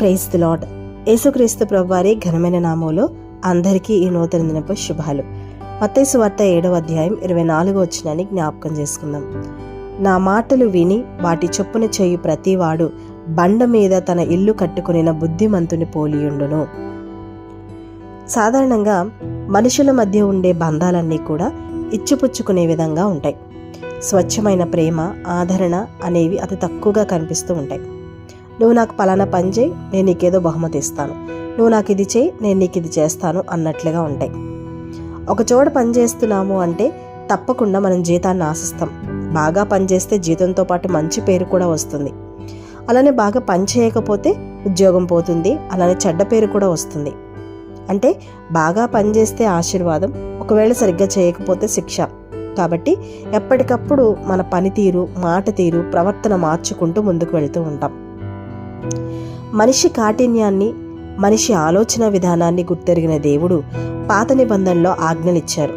Praise the lord యేసుక్రీస్తు ప్రభువారి ఘనమైన నామంలో అందరికీ ఈ నూతన దినపు శుభాలు. మత్తైసు వార్త ఏడవ అధ్యాయం ఇరవై నాలుగో వచ్చినని జ్ఞాపకం చేసుకుందాం. నా మాటలు విని వాటి చొప్పున చేయు ప్రతివాడు బండ మీద తన ఇల్లు కట్టుకునిన బుద్ధిమంతుని పోలియుండును సాధారణంగా మనుషుల మధ్య ఉండే బంధాలన్నీ కూడా ఇచ్చిపుచ్చుకునే విధంగా ఉంటాయి. స్వచ్ఛమైన ప్రేమ ఆదరణ అనేవి అతి తక్కువగా కనిపిస్తూ ఉంటాయి. నువ్వు నాకు పలానా పని చేయి నేను నీకేదో బహుమతి ఇస్తాను. నువ్వు నాకు ఇది చేయి నేను నీకు ఇది చేస్తాను అన్నట్లుగా ఉంటాయి. ఒక చోట పని చేస్తున్నాము అంటే తప్పకుండా మనం జీతాన్ని ఆశిస్తాం. బాగా పనిచేస్తే జీతంతో పాటు మంచి పేరు కూడా వస్తుంది. అలానే బాగా పని చేయకపోతే ఉద్యోగం పోతుంది అలానే చెడ్డ పేరు కూడా వస్తుంది. అంటే బాగా పనిచేస్తే ఆశీర్వాదం ఒకవేళ సరిగ్గా చేయకపోతే శిక్ష. కాబట్టి ఎప్పటికప్పుడు మన పనితీరు మాట తీరు ప్రవర్తన మార్చుకుంటూ ముందుకు వెళ్తూ ఉంటాం. మనిషి కాఠిన్యాన్ని మనిషి ఆలోచన విధానాన్ని గుర్తెరిగిన దేవుడు పాత నిబంధనలో ఆజ్ఞలిచ్చారు.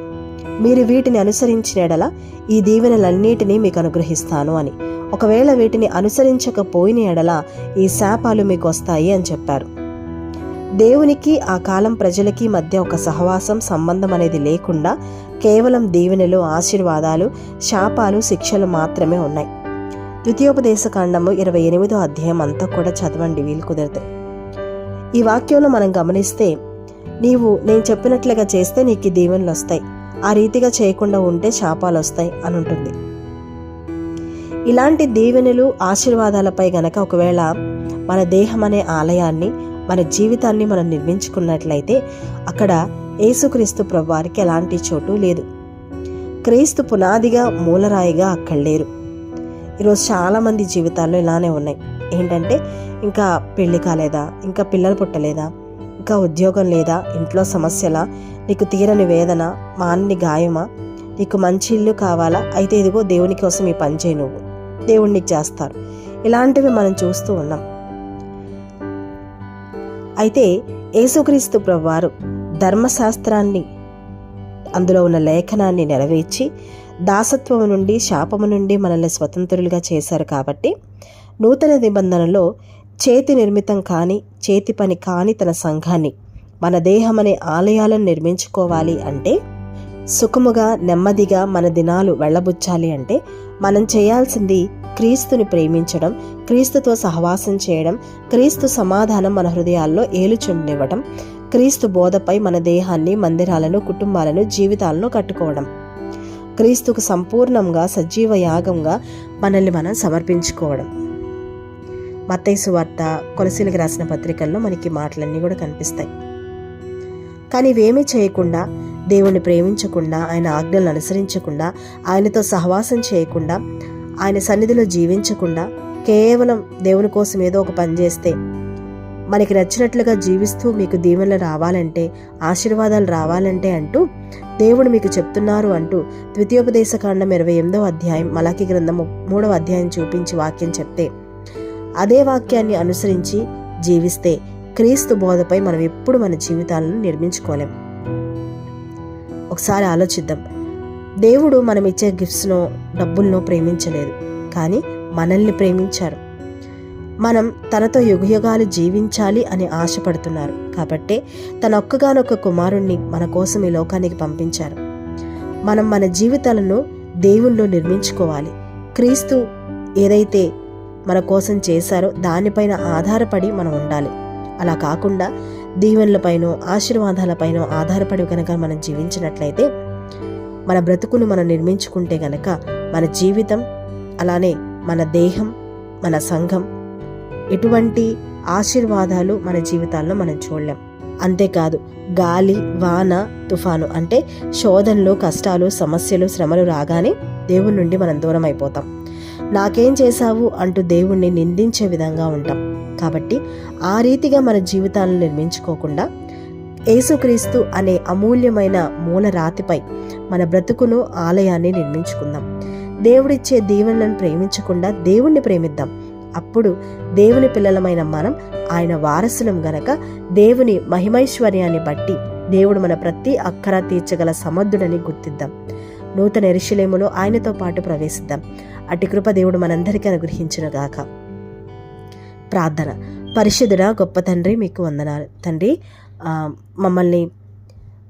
మీరు వీటిని అనుసరించిన ఎడల ఈ దీవెనలన్నిటినీ మీకు అనుగ్రహిస్తాను అని. ఒకవేళ వీటిని అనుసరించకపోయిన ఎడల ఈ శాపాలు మీకు వస్తాయి అని చెప్పారు. దేవునికి ఆ కాలం ప్రజలకి మధ్య ఒక సహవాసం సంబంధం అనేది లేకుండా కేవలం దీవెనలు ఆశీర్వాదాలు శాపాలు శిక్షలు మాత్రమే ఉన్నాయి. ద్వితీయోపదేశ కాండము ఇరవై ఎనిమిదో అధ్యాయం అంతా కూడా చదవండి వీలు కుదిరితే ఈ వాక్యంలో మనం గమనిస్తే నీవు నేను చెప్పినట్లుగా చేస్తే నీకు దీవెనలు వస్తాయి. ఆ రీతిగా చేయకుండా ఉంటే శాపాలు వస్తాయి అని ఉంటుంది. ఇలాంటి దీవెనలు ఆశీర్వాదాలపై గనక ఒకవేళ మన దేహం అనే ఆలయాన్ని మన జీవితాన్ని మనం నిర్మించుకున్నట్లయితే అక్కడ యేసుక్రీస్తు ప్రభువారికి ఎలాంటి చోటు లేదు. క్రీస్తు పునాదిగా మూలరాయిగా అక్కడ లేరు. ఈరోజు చాలామంది జీవితాల్లో ఇలానే ఉన్నాయి. ఏంటంటే ఇంకా పెళ్ళి కాలేదా? ఇంకా పిల్లలు పుట్టలేదా? ఇంకా ఉద్యోగం లేదా? ఇంట్లో సమస్యలా? నీకు తీరని వేదన మాన్ని గాయమా? నీకు మంచి ఇల్లు కావాలా? అయితే ఇదిగో దేవుని కోసం ఈ పని చేయి నువ్వు. దేవుడు నీకు చేస్తారు ఇలాంటివి మనం చూస్తూ ఉన్నాం. అయితే యేసుక్రీస్తు ప్రభువారు ధర్మశాస్త్రాన్ని అందులో ఉన్న లేఖనాన్ని నెరవేర్చి దాసత్వము నుండి శాపము నుండి మనల్ని స్వతంత్రులుగా చేశారు కాబట్టి నూతన నిబంధనలో చేతి నిర్మితం కాని చేతి పని కాని తన సంఘాన్ని మన దేహం అనే ఆలయాలను నిర్మించుకోవాలి అంటే సుఖముగా నెమ్మదిగా మన దినాలు వెళ్ళబుచ్చాలి అంటే మనం చేయాల్సింది క్రీస్తుని ప్రేమించడం క్రీస్తుతో సహవాసం చేయడం క్రీస్తు సమాధానం మన హృదయాల్లో ఏలుచుండివ్వడం క్రీస్తు బోధపై మన దేహాన్ని మందిరాలను కుటుంబాలను జీవితాలను కట్టుకోవడం. క్రీస్తుకు సంపూర్ణంగా సజీవ యాగంగా మనల్ని మనం సమర్పించుకోవడం. మత్తైసు వార్త కొలసీలకు రాసిన పత్రికల్లో మనకి మాటలన్నీ కూడా కనిపిస్తాయి. కానీ ఇవేమీ చేయకుండా దేవుణ్ణి ప్రేమించకుండా ఆయన ఆజ్ఞలను అనుసరించకుండా ఆయనతో సహవాసం చేయకుండా ఆయన సన్నిధిలో జీవించకుండా కేవలం దేవుని కోసం ఏదో ఒక పని చేస్తే మనకి నచ్చినట్లుగా జీవిస్తూ మీకు దీవెనలు రావాలంటే ఆశీర్వాదాలు రావాలంటే అంటూ దేవుడు మీకు చెప్తున్నారు అంటూ ద్వితీయోపదేశ కాండం ఇరవై ఎనిమిదవ అధ్యాయం మలాకి గ్రంథం మూడవ అధ్యాయం చూపించి వాక్యం చెప్తే అదే వాక్యాన్ని అనుసరించి జీవిస్తే క్రీస్తు బోధపై మనం ఎప్పుడు మన జీవితాలను నిర్మించుకోలేం. ఒకసారి ఆలోచిద్దాం. దేవుడు మనం ఇచ్చే గిఫ్ట్స్ను డబ్బులను ప్రేమించలేదు. కానీ మనల్ని ప్రేమించారు. మనం తనతో యుగయుగాలు జీవించాలి అని ఆశపడుతున్నారు. కాబట్టే తన ఒక్కగానొక్క కుమారుణ్ణి మన కోసం ఈ లోకానికి పంపించారు. మనం మన జీవితాలను దేవుల్లో నిర్మించుకోవాలి. క్రీస్తు ఏదైతే మన కోసం చేశారో దానిపైన ఆధారపడి మనం ఉండాలి. అలా కాకుండా దీవెనలపైనో ఆశీర్వాదాలపైనో ఆధారపడి కనుక మనం జీవించినట్లయితే మన బ్రతుకును మనం నిర్మించుకుంటే గనక మన జీవితం అలానే మన దేహం మన సంఘం ఎటువంటి ఆశీర్వాదాలు మన జీవితాల్లో మనం చూడలేం. అంతేకాదు గాలి వాన తుఫాను అంటే శోధనలు కష్టాలు సమస్యలు శ్రమలు రాగానే దేవుడి నుండి మనం దూరం అయిపోతాం. నాకేం చేశావు అంటూ దేవుణ్ణి నిందించే విధంగా ఉంటాం. కాబట్టి ఆ రీతిగా మన జీవితాలను నిర్మించుకోకుండా యేసుక్రీస్తు అనే అమూల్యమైన మూల రాతిపై మన బ్రతుకును ఆలయాన్ని నిర్మించుకుందాం. దేవుడిచ్చే దీవెనలను ప్రేమించకుండా దేవుణ్ణి ప్రేమిద్దాం. అప్పుడు దేవుని పిల్లలమైన మనం ఆయన వారసులం గనక దేవుని మహిమైశ్వర్యాన్ని బట్టి దేవుడు మన ప్రతి అక్కర తీర్చగల సమర్థుడని గుర్తిద్దాం. నూతన ఎరుషులేములో ఆయనతో పాటు ప్రవేశిద్దాం. అటు కృప దేవుడు మనందరికీ అనుగ్రహించునుగాక ప్రార్థన. పరిశుద్ధుడా గొప్ప తండ్రి మీకు వందనాలు. తండ్రి మమ్మల్ని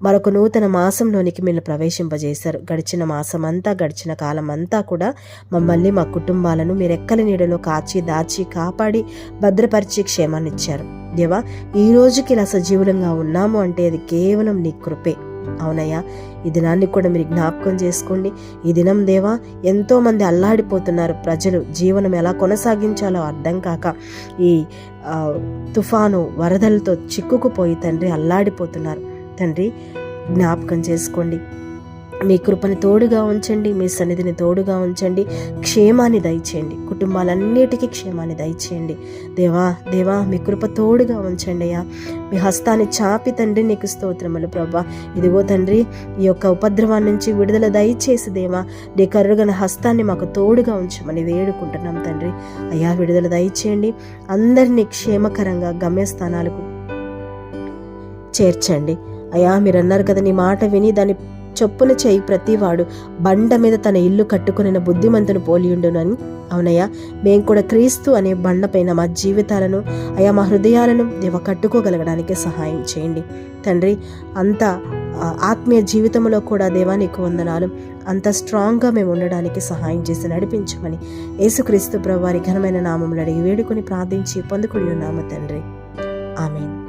మరొక నూతన మాసంలోనికి మీరు ప్రవేశింపజేశారు. గడిచిన మాసం అంతా గడిచిన కాలం అంతా కూడా మమ్మల్ని మా కుటుంబాలను మీరు ఎక్కల నీడలో కాచి దాచి కాపాడి భద్రపరిచి క్షేమాన్ని ఇచ్చారు. దేవా ఈ రోజుకి ఇలా సజీవులంగా ఉన్నాము అంటే అది కేవలం నీ కృపే. అవునయ్యా ఈ దినాన్ని కూడా మీరు జ్ఞాపకం చేసుకోండి. ఈ దినం దేవా ఎంతోమంది అల్లాడిపోతున్నారు. ప్రజలు జీవనం ఎలా కొనసాగించాలో అర్థం కాక ఈ తుఫాను వరదలతో చిక్కుకుపోయి తండ్రి అల్లాడిపోతున్నారు. తండ్రి జ్ఞాపకం చేసుకోండి. మీ కృపని తోడుగా ఉంచండి మీ సన్నిధిని తోడుగా ఉంచండి క్షేమాన్ని దయచేయండి. కుటుంబాలన్నిటికీ క్షేమాన్ని దయచేయండి. దేవా దేవా మీ కృప తోడుగా ఉంచండి అయ్యా. మీ హస్తాన్ని చాపి తండ్రి నీకు స్తోత్రములు ప్రభా. ఇదిగో తండ్రి ఈ యొక్క ఉపద్రవం నుంచి విడుదల దయచేసి దేవా నీ కరుగన హస్తాన్ని మాకు తోడుగా ఉంచమని వేడుకుంటున్నాం తండ్రి. అయ్యా విడుదల దయచేయండి. అందరినీ క్షేమకరంగా గమ్యస్థానాలకు చేర్చండి. అయ్యా మీరన్నారు కదా నీ మాట విని దాని చొప్పున చేయి ప్రతివాడు బండ మీద తన ఇల్లు కట్టుకుని బుద్ధిమంతుని పోలియుండునని అవునయ్యా మేము కూడా క్రీస్తు అనే బండపైన మా జీవితాలను అయా మా హృదయాలను దేవ కట్టుకోగలగడానికి సహాయం చేయండి. తండ్రి అంత ఆత్మీయ జీవితంలో కూడా దేవా నీకు వందనాలు. అంత స్ట్రాంగ్గా మేము ఉండడానికి సహాయం చేసి నడిపించమని యేసుక్రీస్తు ప్రభు వారి ఘనమైన నామములు అడిగి వేడుకొని ప్రార్థించి పొందుకుని ఉన్నాము తండ్రి. ఆమెను.